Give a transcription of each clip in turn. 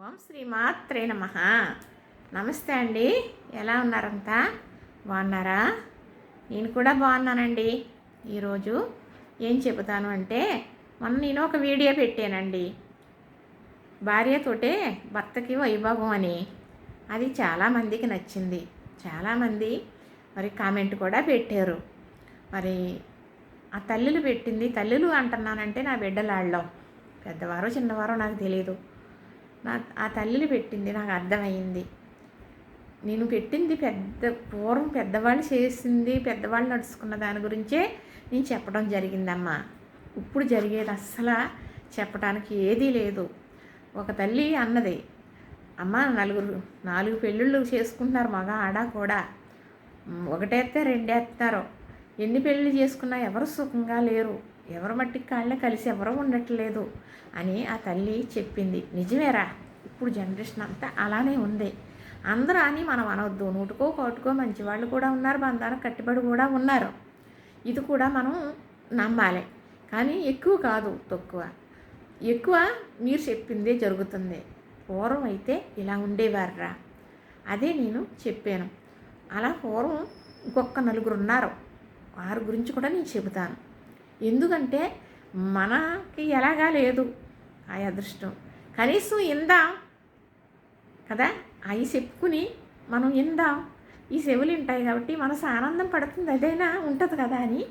ఓం శ్రీ మాత్రే నమ. నమస్తే అండి. ఎలా ఉన్నారంతా? బాగున్నారా? నేను కూడా బాగున్నానండి. ఈరోజు ఏం చెబుతాను అంటే మొన్న నేను ఒక వీడియో పెట్టానండి. భార్యతోటే భర్తకి వైభవం అని. అది చాలామందికి నచ్చింది. చాలామంది మరి కామెంట్ కూడా పెట్టారు. మరి ఆ తల్లులు పెట్టింది తల్లులు అంటున్నానంటే నా బిడ్డలాళ్ళం. పెద్దవారో చిన్నవారో నాకు తెలియదు నా ఆ తల్లిని పెట్టింది నాకు అర్థమైంది. నేను పెట్టింది పెద్ద పూర్వం పెద్దవాళ్ళు చేసింది పెద్దవాళ్ళు నడుచుకున్న దాని గురించే నేను చెప్పడం జరిగిందమ్మా. ఇప్పుడు జరిగేది అస్సలు చెప్పడానికి ఏదీ లేదు. ఒక తల్లి అన్నది అమ్మ నలుగురు నాలుగు పెళ్ళిళ్ళు చేసుకుంటున్నారు మగ ఆడ కూడా. ఒకటేస్తే రెండేస్తారు ఎన్ని పెళ్ళిళ్ళు చేసుకున్నా ఎవరు సుఖంగా లేరు. ఎవరు మట్టికి కాళ్ళే కలిసి ఎవరు ఉండట్లేదు అని ఆ తల్లి చెప్పింది. నిజమేరా ఇప్పుడు జనరేషన్ అంతా అలానే ఉంది. అందరూ అని మనం అనవద్దు నూటుకో కోటుకో మంచి వాళ్ళు కూడా ఉన్నారు బంధాలు కట్టుబడి కూడా ఉన్నారు. ఇది కూడా మనం నమ్మాలి. కానీ ఎక్కువ కాదు తక్కువ. ఎక్కువ మీరు చెప్పిందే జరుగుతుంది. పూర్వం అయితే ఇలా ఉండేవారురా. అదే నేను చెప్పాను. అలా పూర్వం ఇంకొక నలుగురు ఉన్నారు. వారి గురించి కూడా నేను చెబుతాను. ఎందుకంటే మనకి ఎలాగా లేదు ఆ అదృష్టం. కనీసం ఇందాం కదా? అవి చెప్పుకుని మనం ఇందాం. ఈ చెవులు ఉంటాయి కాబట్టి మనసు ఆనందం పడుతుంది అదైనా ఉంటుంది కదా అని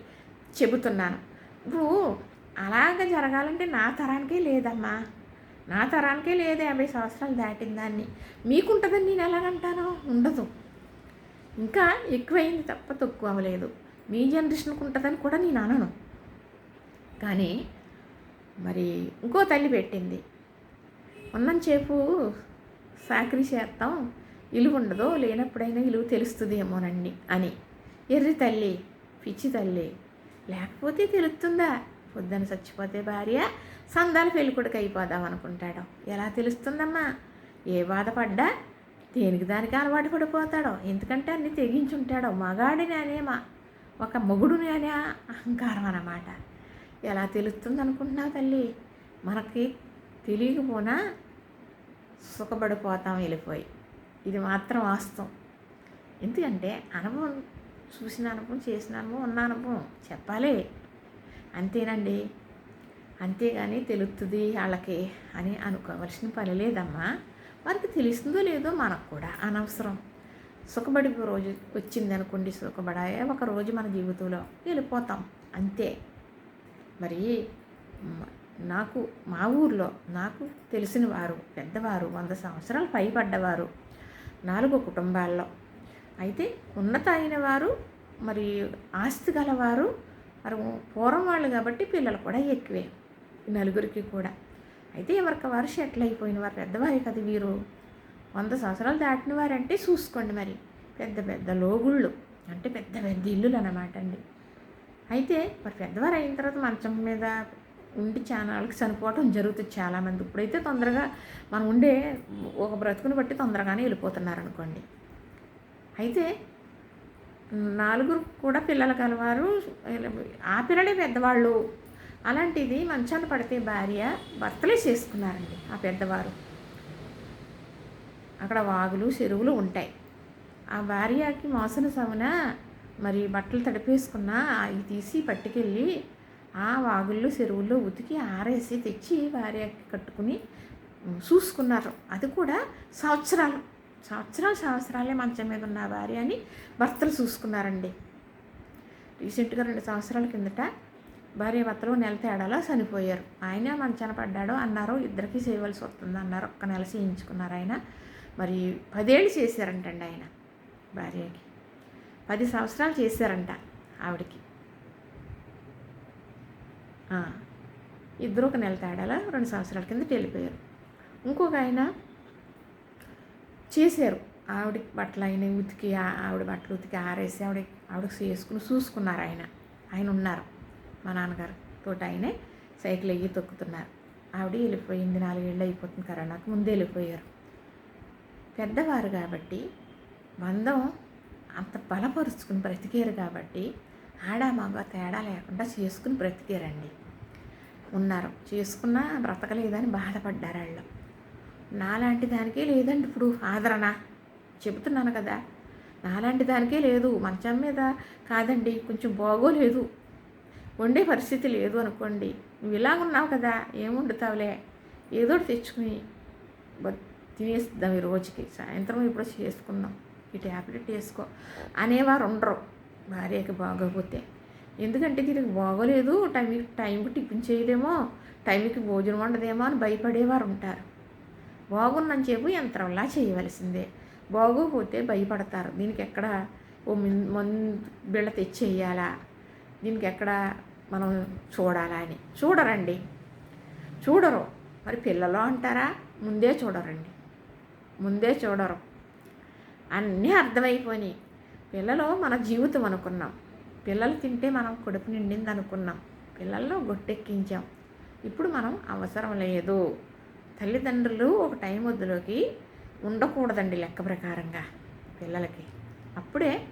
చెబుతున్నాను. ఇప్పుడు అలాగ జరగాలంటే నా తరానికే లేదమ్మా. నా తరానికే లేదు యాభై సంవత్సరాలు దాటిన దాన్ని. మీకుంటుందని నేను ఎలాగంటాను? ఉండదు. ఇంకా ఎక్కువైంది తప్ప తక్కువ అవ్వలేదు. మీ జనరేషన్కి ఉంటుందని కూడా నేను అనను. కానీ మరి ఇంకో తల్లి పెట్టింది. ఉన్నంచేపు సాకరీ చేస్తాం ఇలువ ఉండదు లేనప్పుడైనా ఇలువ తెలుస్తుందేమోనండి అని. ఎర్రి తల్లి పిచ్చి తల్లి లేకపోతే తెలుస్తుందా? పొద్దున చచ్చిపోతే భార్య సందాలు పెళ్ళికొడుకు అయిపోదాం అనుకుంటాడు. ఎలా తెలుస్తుందమ్మా? ఏ బాధపడ్డా? దేనికి దానికి అలవాటు పడిపోతాడో? ఎందుకంటే అన్ని తెగించుంటాడో? మగాడిని అనేమా? ఒక మొగుడుని అనే అహంకారం అన్నమాట. ఎలా తెలుస్తుంది అనుకుంటున్నావు తల్లి? మనకి తెలియకపోనా? సుఖపడిపోతాం వెళ్ళిపోయి. ఇది మాత్రం వాస్తవం. ఎందుకంటే అనుభవం చూసిన అనుభవం చేసిన అనుభవం ఉన్న అనుభవం. చెప్పాలి. అంతేనండి. అంతేగాని తెలుస్తుంది వాళ్ళకి అని అనుకోవలసిన పని లేదమ్మా. వారికి తెలుస్తుందో లేదో మనకు కూడా అనవసరం. సుఖపడి రోజు వచ్చింది అనుకోండి సుఖపడాయే ఒక రోజు మన జీవితంలో వెళ్ళిపోతాం. అంతే. మరి నాకు మా ఊర్లో నాకు తెలిసిన వారు పెద్దవారు వంద సంవత్సరాలు పైబడ్డవారు నాలుగు కుటుంబాల్లో. అయితే ఉన్నత అయిన వారు మరి ఆస్తి గలవారు మరి పూర్వం వాళ్ళు కాబట్టి పిల్లలు కూడా ఎక్కువే నలుగురికి కూడా. అయితే ఎవరికి వారు సెటిల్ అయిపోయిన వారు పెద్దవారే కదా వీరు. వంద సంవత్సరాలు దాటిన వారంటే చూసుకోండి మరి. పెద్ద పెద్ద లోగుళ్ళు అంటే పెద్ద పెద్ద ఇల్లులు అన్నమాట అండి. అయితే మరి పెద్దవారు అయిన తర్వాత మంచం మీద ఉండి చానాళ్ళకి చనిపోవటం జరుగుతుంది చాలామంది. ఇప్పుడైతే తొందరగా మనం ఉండే ఒక బ్రతుకుని బట్టి తొందరగానే వెళ్ళిపోతున్నారు అనుకోండి అయితే నాలుగురు కూడా పిల్లలు కలవారు. ఆ పిల్లలే పెద్దవాళ్ళు. అలాంటిది మంచాన పడితే భార్య భర్తలే చేసుకున్నారండి ఆ పెద్దవారు. అక్కడ వాగులు చెరువులు ఉంటాయి. ఆ భార్యకి మోసన సమున మరి బట్టలు తడిపేసుకున్న అవి తీసి పట్టుకెళ్ళి ఆ వాగుల్లో చెరువుల్లో ఉతికి ఆరేసి తెచ్చి భార్యకి కట్టుకుని చూసుకున్నారు. అది కూడా సంవత్సరాలు. సంవత్సరాలు సంవత్సరాలే మంచం మీద ఉన్న భార్య అని భర్తలు చూసుకున్నారండి. రీసెంట్గా రెండు సంవత్సరాల కిందట భార్య భర్తలు నెల తేడాలో చనిపోయారు. ఆయన మంచాన పడ్డాడు అన్నారు ఇద్దరికి చేయవలసి వస్తుంది అన్నారు. ఒక్క నెల చేయించుకున్నారు ఆయన. మరి పదేళ్ళు చేశారంటండి ఆయన భార్యకి. పది సంవత్సరాలు చేశారంట ఆవిడకి. ఇద్దరు ఒక నెల తేడాలో? రెండు సంవత్సరాల కిందట వెళ్ళిపోయారు. ఇంకొక ఆయన చేశారు. ఆవిడ బట్టలు ఆయన ఉతికి ఆవిడ బట్టలు ఉతికి ఆరేసి ఆవిడ ఆవిడకి చేసుకుని చూసుకున్నారు ఆయన. ఆయన ఉన్నారు. మా నాన్నగారు తోట ఆయనే సైకిల్ ఎయ్యి తొక్కుతున్నారు. ఆవిడ వెళ్ళిపోయింది. నాలుగేళ్ళు అయిపోతుంది కరోనాకు. ముందే వెళ్ళిపోయారు. పెద్దవారు కాబట్టి బంధం అంత బలపరుచుకుని బ్రతికారు కాబట్టి ఆడ మగ తేడా లేకుండా చేసుకుని బ్రతికారండి. ఉన్నారు. చేసుకున్నా బ్రతకలేదని బాధపడ్డారు వాళ్ళు. నాలాంటి దానికే లేదండి ఇప్పుడు ఆదరణ. చెబుతున్నాను కదా. నాలాంటి దానికే లేదు. మంచం మీద కాదండి. కొంచెం బాగోలేదు. వండే పరిస్థితి లేదు అనుకోండి. నువ్వు ఇలా ఉన్నావు కదా. ఏం వండుతావులే? ఏదో ఒకటి తెచ్చుకుని బ- తినేద్దాం ఈ రోజుకి. సాయంత్రం ఇప్పుడు చేసుకున్నాం ఈ ట్యాబ్లెట్ వేసుకో. అనేవారు ఉండరు. భార్యకి బాగోకపోతే. ఎందుకంటే దీనికి బాగోలేదు. టైంకి టైంకి టిఫిన్ చేయలేమో టైంకి భోజనం వండదేమో అని భయపడేవారు ఉంటారు. బాగున్నని చెప్పు యంత్రంలా చేయవలసిందే. బాగోపోతే భయపడతారు. దీనికి ఎక్కడ ఓ మందు బిళ్ళ తెచ్చేయాలా? దీనికి ఎక్కడ మనం చూడాలా అని. చూడరండి. చూడరు. మరి పిల్లలు అంటారా? ముందే చూడరండి. ముందే చూడరు. అన్నీ అర్థమైపోయినాయి. పిల్లలు మన జీవితం అనుకున్నాం. పిల్లలు తింటే మనం కడుపు నిండింది అనుకున్నాం. పిల్లల్లో గొట్టెక్కించాం. ఇప్పుడు మనం అవసరం లేదు. తల్లిదండ్రులు ఒక టైం వద్దులోకి ఉండకూడదండి లెక్క ప్రకారంగా పిల్లలకి. అప్పుడే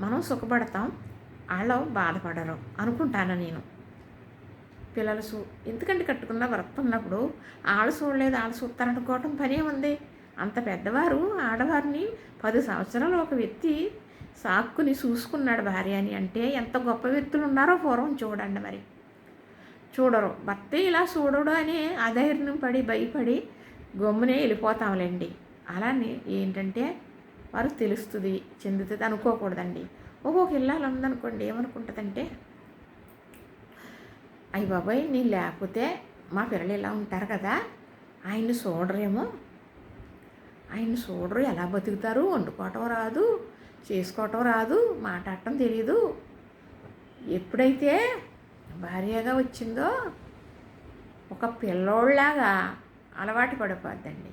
మనం సుఖపడతాం వాళ్ళు బాధపడరు అనుకుంటాను నేను. పిల్లలు చూ ఎందుకంటే కట్టుకున్న వర్క్ ఉన్నప్పుడు ఆళ్ళు చూడలేదు ఆళ్ళు చూస్తారనుకోవటం పనే ఉంది అంత పెద్దవారు ఆడవారిని పది సంవత్సరాలు ఒక వ్యక్తి సాక్కుని చూసుకున్నాడు భార్య అని అంటే ఎంత గొప్ప వ్యక్తులు ఉన్నారో పూర్వం చూడండి మరి. చూడరు. భర్త ఇలా చూడడు అని అధైర్యం పడి భయపడి గమ్మునే వెళ్ళిపోతాంలేండి అలానే ఏంటంటే వారు తెలుస్తుంది చెందుతుంది అనుకోకూడదండి. ఒక్కొక్క ఇల్లాలు ఉందనుకోండి ఏమనుకుంటుందంటే అయ్యి బాబాయ్ నేను లేకపోతే మా పిల్లలు ఇలా ఉంటారు కదా ఆయన్ని చూడరేమో ఆయన చూడరు ఎలా బతుకుతారు వండుకోవటం రాదు చేసుకోవటం రాదు మాట్లాడటం తెలియదు ఎప్పుడైతే భార్యగా వచ్చిందో ఒక పిల్లోళ్ళలాగా అలవాటు పడిపోద్దండి.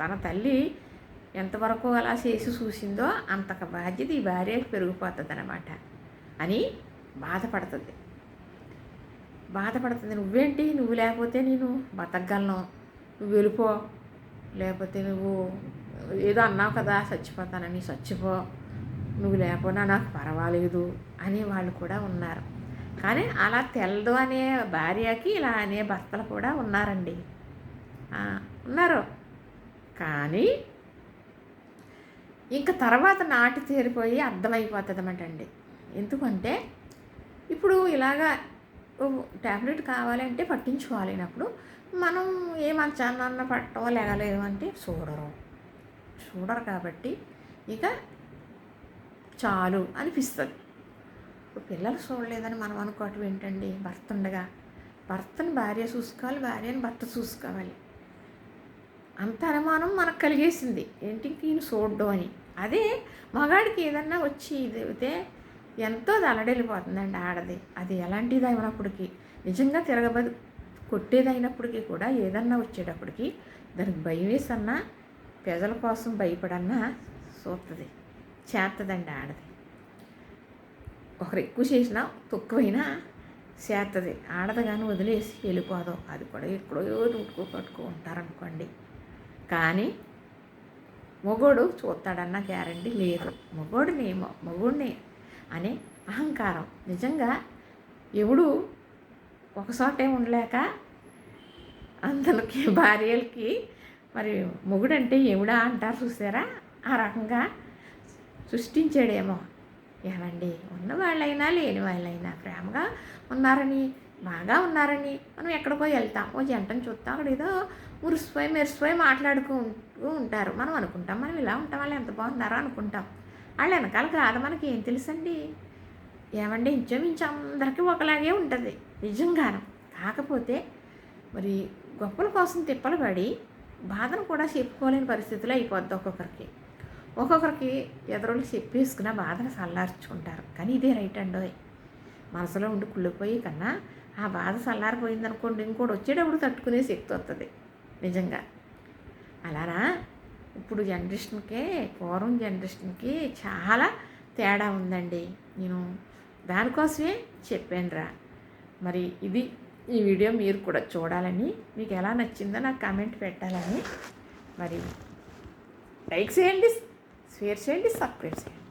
తన తల్లి ఎంతవరకు అలా చేసి చూసిందో అంతక బాధ్యత ఈ భార్యకి పెరిగిపోతుంది అనమాట అని బాధపడుతుంది. బాధపడుతుంది. నువ్వేంటి? నువ్వు లేకపోతే నేను బతకగలను. నువ్వు వెళ్ళిపో. లేకపోతే నువ్వు ఏదో అన్నావు కదా చచ్చిపోతానని చచ్చిపో నువ్వు లేకపోయినా నాకు పర్వాలేదు అని వాళ్ళు కూడా ఉన్నారు. కానీ అలా తెలదు అనే భార్యకి ఇలా అనే భర్తలు కూడా ఉన్నారండి. ఉన్నారు. కానీ ఇంకా తర్వాత నాటి తీరిపోయి అర్థమైపోతుంది అండి. ఎందుకంటే ఇప్పుడు ఇలాగా ట్యాబ్లెట్ కావాలంటే పట్టించుకోవాలన్నప్పుడు మనం ఏ మంచాన్న పట్టో లేగలేదు అంటే చూడరు. చూడరు కాబట్టి ఇక చాలు అనిపిస్తుంది. పిల్లలు చూడలేదని మనం అనుకోవటం ఏంటండి? భర్త ఉండగా. భర్తను భార్య చూసుకోవాలి భార్యను భర్త చూసుకోవాలి. అంత అనుమానం మనకు కలిగేసింది. ఏంటి ఈయన చూడ్డం అని. అదే మగాడికి ఏదన్నా వచ్చి ఇది అయితే ఎంతో అలడెళ్ళిపోతుందండి ఆడది. అది ఎలాంటిది అయినప్పటికీ నిజంగా తిరగబడి కొట్టేదైనప్పటికీ కూడా ఏదన్నా వచ్చేటప్పటికి దానికి భయం వేసన్నా ప్రజల కోసం భయపడన్నా చూస్తుంది చేస్తుందండి ఆడది. ఒకరు ఎక్కువ చేసినా తక్కువైనా చేస్తుంది ఆడది కానీ వదిలేసి వెళ్ళిపోదాం. అది కూడా ఎక్కడో రుట్టుకో పట్టుకో ఉంటారనుకోండి. కానీ మొగోడు చూస్తాడన్న గ్యారంటీ లేదు. మొగోడిని మొగోడిని అనే అహంకారం. నిజంగా ఎవడు ఒకసోటే ఉండలేక అందరికి భార్యలకి మరి మొగుడంటే ఎవడా అంటారు చూసారా? ఆ రకంగా సృష్టించాడేమో. ఏమండి? ఉన్నవాళ్ళైనా లేని వాళ్ళైనా ప్రేమగా ఉన్నారని బాగా ఉన్నారని మనం ఎక్కడికో వెళ్తాం. ఓ జంటను చూస్తాం అక్కడ ఏదో మురిసిపోయి మెరిసిపోయి మాట్లాడుకుంటూ ఉంటారు. మనం అనుకుంటాం మనం ఇలా ఉంటాం వాళ్ళు ఎంత బాగున్నారో అనుకుంటాం. వాళ్ళు వెనకాల కాదు మనకి ఏం తెలుసండి? ఏమండి? ఇంచుమించు అందరికీ ఒకలాగే ఉంటుంది. నిజంగాను. కాకపోతే మరి గొప్పల కోసం తిప్పలు పడి బాధను కూడా చెప్పుకోలేని పరిస్థితులు అయిపోద్ది ఒక్కొక్కరికి. ఒక్కొక్కరికి ఎదురులు చెప్పేసుకున్న బాధను చల్లార్చుకుంటారు కానీ ఇదే రైట్ అండి మనసులో ఉండి కుళ్ళిపోయి కన్నా ఆ బాధ చల్లారిపోయిందనుకోండి ఇంకోటి వచ్చేటప్పుడు తట్టుకునే శక్తి వస్తుంది నిజంగా. అలానా? ఇప్పుడు జనరేషన్కే పూర్వం జనరేషన్కి చాలా తేడా ఉందండి. నేను దానికోసమే చెప్పానురా. మరి ఇది ఈ వీడియో మీరు కూడా చూడాలని మీకు ఎలా నచ్చిందో నాకు కామెంట్ పెట్టాలని. మరి లైక్ చేయండి షేర్ చేయండి సబ్స్క్రైబ్ చేయండి.